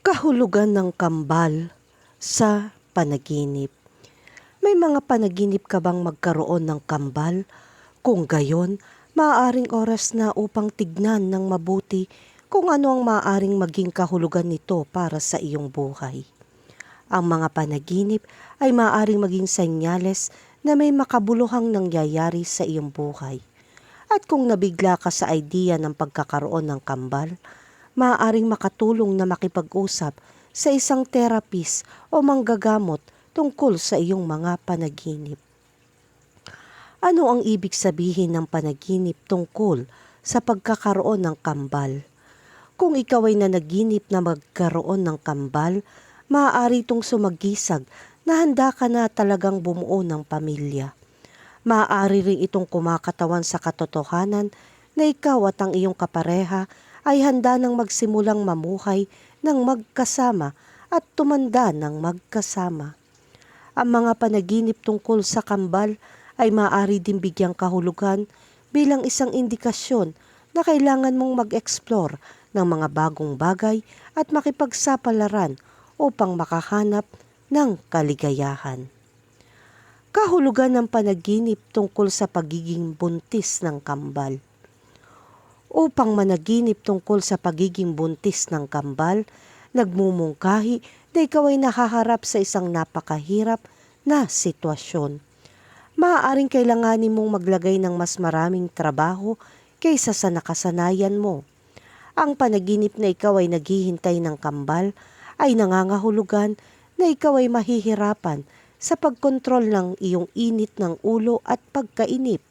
Kahulugan ng kambal sa panaginip. May mga panaginip ka bang magkaroon ng kambal? Kung gayon, maaaring oras na upang tignan ng mabuti kung ano ang maaaring maging kahulugan nito para sa iyong buhay. Ang mga panaginip ay maaaring maging senyales na may makabuluhang nangyayari sa iyong buhay. At kung nabigla ka sa idea ng pagkakaroon ng kambal, maaaring makatulong na makipag-usap sa isang therapist o manggagamot tungkol sa iyong mga panaginip. Ano ang ibig sabihin ng panaginip tungkol sa pagkakaroon ng kambal? Kung ikaw ay nanaginip na magkaroon ng kambal, maaari itong sumagisag na handa ka na talagang bumuo ng pamilya. Maaari rin itong kumakatawan sa katotohanan na ikaw at ang iyong kapareha ay handa ng magsimulang mamuhay ng magkasama at tumanda ng magkasama. Ang mga panaginip tungkol sa kambal ay maaari din bigyang kahulugan bilang isang indikasyon na kailangan mong mag-explore ng mga bagong bagay at makipagsapalaran upang makahanap ng kaligayahan. Kahulugan ng panaginip tungkol sa pagiging buntis ng kambal. Upang managinip tungkol sa pagiging buntis ng kambal, nagmumungkahi na ikaw ay nahaharap sa isang napakahirap na sitwasyon. Maaaring kailanganin mong maglagay ng mas maraming trabaho kaysa sa nakasanayan mo. Ang panaginip na ikaw ay naghihintay ng kambal ay nangangahulugan na ikaw ay mahihirapan sa pagkontrol ng iyong init ng ulo at pagkainip.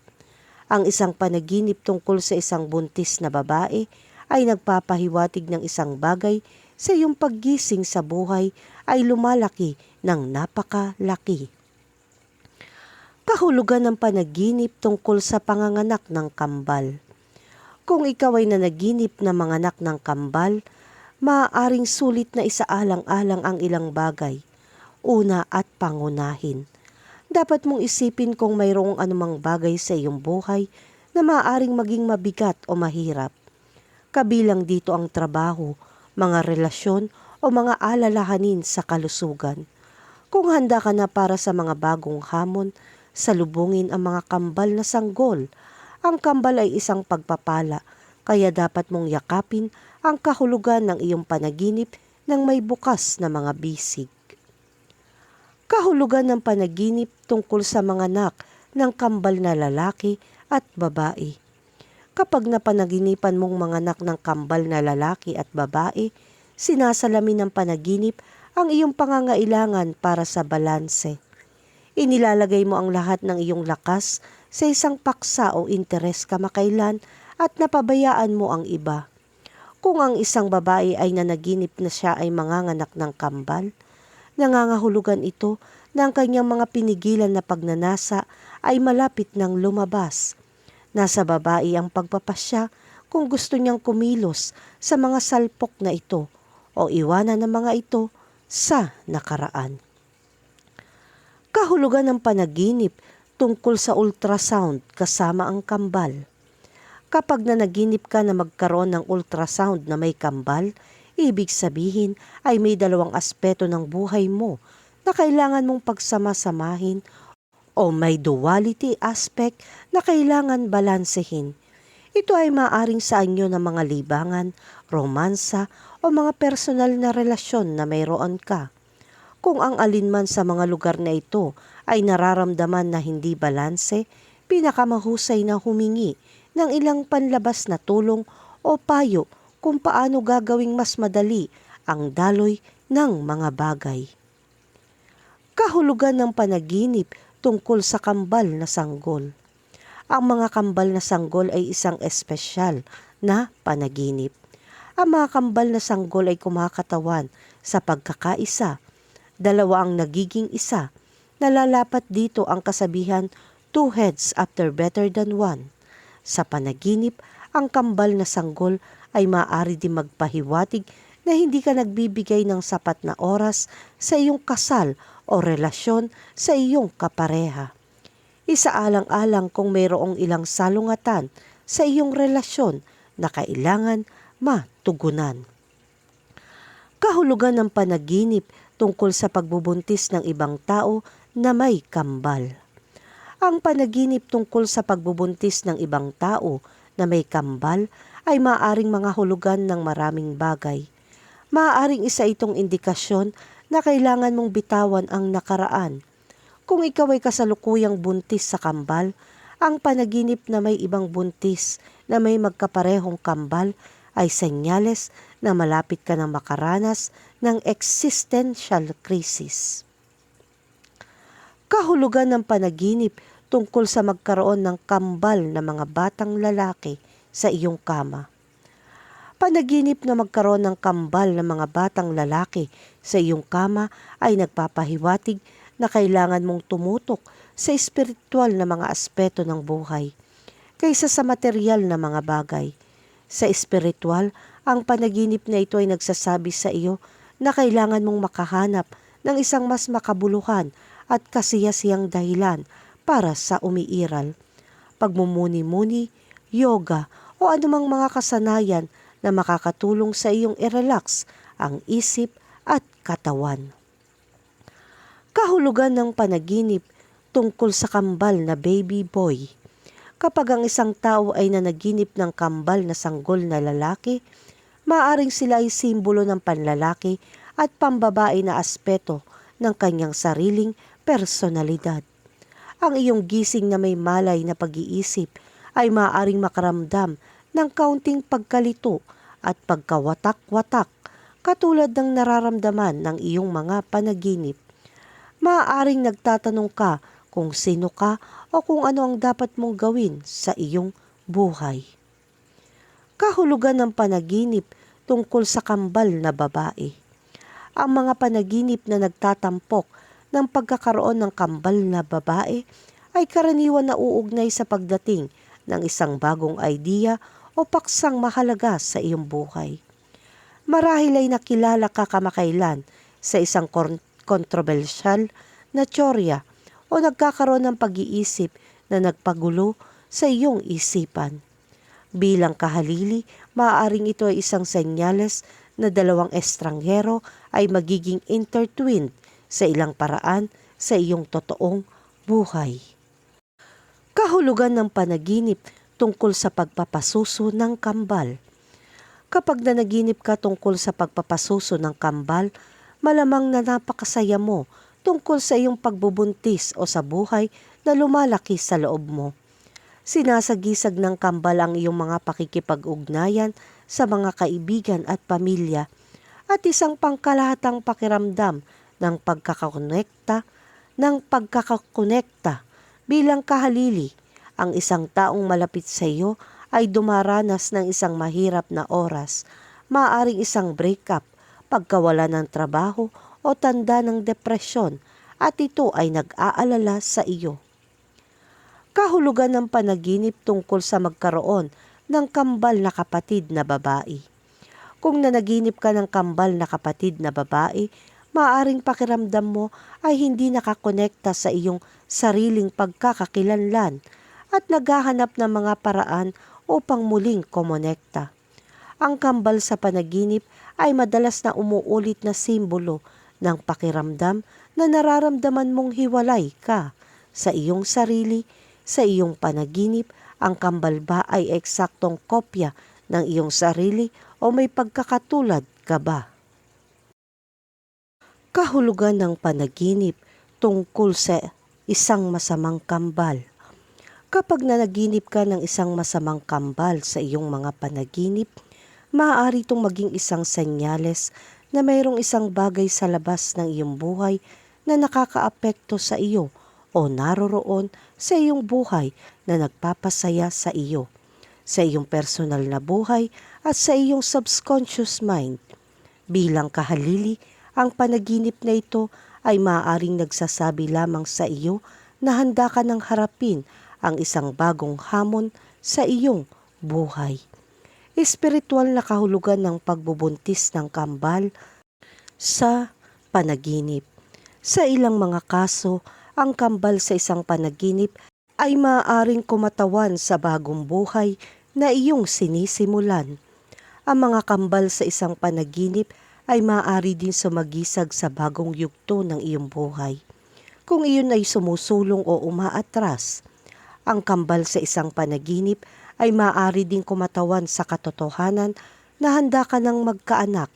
Ang isang panaginip tungkol sa isang buntis na babae ay nagpapahiwatig ng isang bagay sa iyong paggising sa buhay ay lumalaki ng napakalaki. Kahulugan ng panaginip tungkol sa panganganak ng kambal. Kung ikaw ay nanaginip na manganak ng kambal, maaaring sulit na isaalang-alang ang ilang bagay. Una at pangunahin. Dapat mong isipin kung mayroong anumang bagay sa iyong buhay na maaaring maging mabigat o mahirap. Kabilang dito ang trabaho, mga relasyon o mga alalahanin sa kalusugan. Kung handa ka na para sa mga bagong hamon, salubungin ang mga kambal na sanggol. Ang kambal ay isang pagpapala, kaya dapat mong yakapin ang kahulugan ng iyong panaginip ng may bukas na mga bisig. Kahulugan ng panaginip tungkol sa mga anak ng kambal na lalaki at babae. Kapag napanaginipan mong mga anak ng kambal na lalaki at babae, sinasalamin ng panaginip ang iyong pangangailangan para sa balanse. Inilalagay mo ang lahat ng iyong lakas sa isang paksa o interes kamakailan at napabayaan mo ang iba. Kung ang isang babae ay nanaginip na siya ay manganganak ng kambal, nangangahulugan ito na ang kanyang mga pinigilan na pagnanasa ay malapit ng lumabas. Nasa babae ang pagpapasya kung gusto niyang kumilos sa mga salpok na ito o iwanan ng mga ito sa nakaraan. Kahulugan ng panaginip tungkol sa ultrasound kasama ang kambal. Kapag nanaginip ka na magkaroon ng ultrasound na may kambal, ibig sabihin ay may dalawang aspeto ng buhay mo na kailangan mong pagsama-samahin o may duality aspect na kailangan balansehin. Ito ay maaring sa inyo ng mga libangan, romansa o mga personal na relasyon na mayroon ka. Kung ang alinman sa mga lugar na ito ay nararamdaman na hindi balanse, pinakamahusay na humingi ng ilang panlabas na tulong o payo kung paano gagawing mas madali ang daloy ng mga bagay. Kahulugan ng panaginip tungkol sa kambal na sanggol. Ang mga kambal na sanggol ay isang espesyal na panaginip. Ang mga kambal na sanggol ay kumakatawan sa pagkakaisa. Dalawa ang nagiging isa. Nalalapat dito ang kasabihan, two heads after better than one. Sa panaginip, ang kambal na sanggol ay maaari din magpahiwatig na hindi ka nagbibigay ng sapat na oras sa iyong kasal o relasyon sa iyong kapareha. Isaalang-alang kung mayroong ilang salungatan sa iyong relasyon na kailangan matugunan. Kahulugan ng panaginip tungkol sa pagbubuntis ng ibang tao na may kambal. Ang panaginip tungkol sa pagbubuntis ng ibang tao na may kambal ay maaaring mga hulugan ng maraming bagay. Maaaring isa itong indikasyon na kailangan mong bitawan ang nakaraan. Kung ikaw ay kasalukuyang buntis sa kambal, ang panaginip na may ibang buntis na may magkaparehong kambal ay senyales na malapit ka ng makaranas ng existential crisis. Kahulugan ng panaginip tungkol sa magkaroon ng kambal na mga batang lalaki sa iyong kama. Panaginip na magkaroon ng kambal ng mga batang lalaki sa iyong kama ay nagpapahiwatig na kailangan mong tumutok sa espiritual na mga aspeto ng buhay kaysa sa material na mga bagay. Sa espiritual, ang panaginip na ito ay nagsasabi sa iyo na kailangan mong makahanap ng isang mas makabuluhan at kasiyasiyang dahilan para sa umiiral. Pagmumuni-muni, yoga o anumang mga kasanayan na makakatulong sa iyong i-relax ang isip at katawan. Kahulugan ng panaginip tungkol sa kambal na baby boy. Kapag ang isang tao ay nanaginip ng kambal na sanggol na lalaki, maaring sila ay simbolo ng panlalaki at pambabae na aspeto ng kanyang sariling personalidad. Ang iyong gising na may malay na pag-iisip ay maaaring makaramdam ng kaunting pagkalito at pagkawatak-watak katulad ng nararamdaman ng iyong mga panaginip. Maaaring nagtatanong ka kung sino ka o kung ano ang dapat mong gawin sa iyong buhay. Kahulugan ng panaginip tungkol sa kambal na babae. Ang mga panaginip na nagtatampok ng pagkakaroon ng kambal na babae ay karaniwan na uugnay sa pagdating ng isang bagong idea o paksang mahalaga sa iyong buhay. Marahil ay nakilala ka kamakailan sa isang kon- kontrobersyal na tsorya o nagkakaroon ng pag-iisip na nagpagulo sa iyong isipan. Bilang kahalili, maaaring ito ay isang senyales na dalawang estranghero ay magiging intertwined sa ilang paraan sa iyong totoong buhay. Kahulugan ng panaginip tungkol sa pagpapasuso ng kambal. Kapag nanaginip ka tungkol sa pagpapasuso ng kambal, malamang na napakasaya mo tungkol sa iyong pagbubuntis o sa buhay na lumalaki sa loob mo. Sinasagisag ng kambal ang iyong mga pakikipag-ugnayan sa mga kaibigan at pamilya at isang pangkalahatang pakiramdam ng pagkakakonekta ng pagkakakonekta bilang kahalili ang isang taong malapit sa iyo ay dumaranas ng isang mahirap na oras, maaring isang breakup, pagkawala ng trabaho o tanda ng depresyon at ito ay nag-aalala sa iyo. Kahulugan ng panaginip tungkol sa magkaroon ng kambal na kapatid na babae. Kung nanaginip ka ng kambal na kapatid na babae, maaring pakiramdam mo ay hindi nakakonekta sa iyong sariling pagkakakilanlan at naghahanap ng mga paraan upang muling kumonekta. Ang kambal sa panaginip ay madalas na umuulit na simbolo ng pakiramdam na nararamdaman mong hiwalay ka sa iyong sarili, sa iyong panaginip, ang kambal ba ay eksaktong kopya ng iyong sarili o may pagkakatulad ka ba? Kahulugan ng panaginip tungkol sa isang masamang kambal. Kapag nanaginip ka ng isang masamang kambal sa iyong mga panaginip, maaari itong maging isang senyales na mayroong isang bagay sa labas ng iyong buhay na nakakaapekto sa iyo o naroroon sa iyong buhay na nagpapasaya sa iyo, sa iyong personal na buhay at sa iyong subconscious mind. Bilang kahalili, ang panaginip na ito ay maaaring nagsasabi lamang sa iyo na handa ka ng harapin ang isang bagong hamon sa iyong buhay. Espiritual na kahulugan ng pagbubuntis ng kambal sa panaginip. Sa ilang mga kaso, ang kambal sa isang panaginip ay maaaring kumatawan sa bagong buhay na iyong sinisimulan. Ang mga kambal sa isang panaginip ay maaari din sumagisag sa bagong yugto ng iyong buhay. Kung iyon ay sumusulong o umaatras, ang kambal sa isang panaginip ay maaari ding kumatawan sa katotohanan na handa ka ng magkaanak.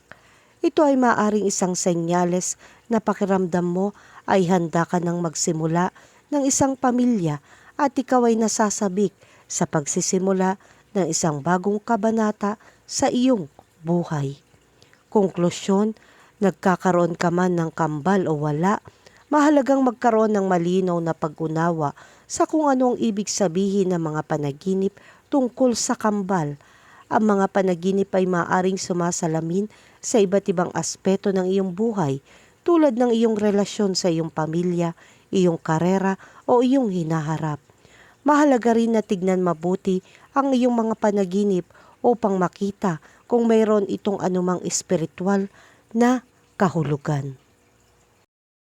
Ito ay maaaring isang senyales na pakiramdam mo ay handa ka ng magsimula ng isang pamilya at ikaw ay nasasabik sa pagsisimula ng isang bagong kabanata sa iyong buhay. Konklusyon, nagkakaroon ka man ng kambal o wala, mahalagang magkaroon ng malinaw na pag-unawa sa kung ano ang ibig sabihin ng mga panaginip tungkol sa kambal. Ang mga panaginip ay maaring sumasalamin sa iba't ibang aspeto ng iyong buhay tulad ng iyong relasyon sa iyong pamilya, iyong karera o iyong hinaharap. Mahalaga rin na tignan mabuti ang iyong mga panaginip upang makita kung mayroon itong anumang espiritual na kahulugan.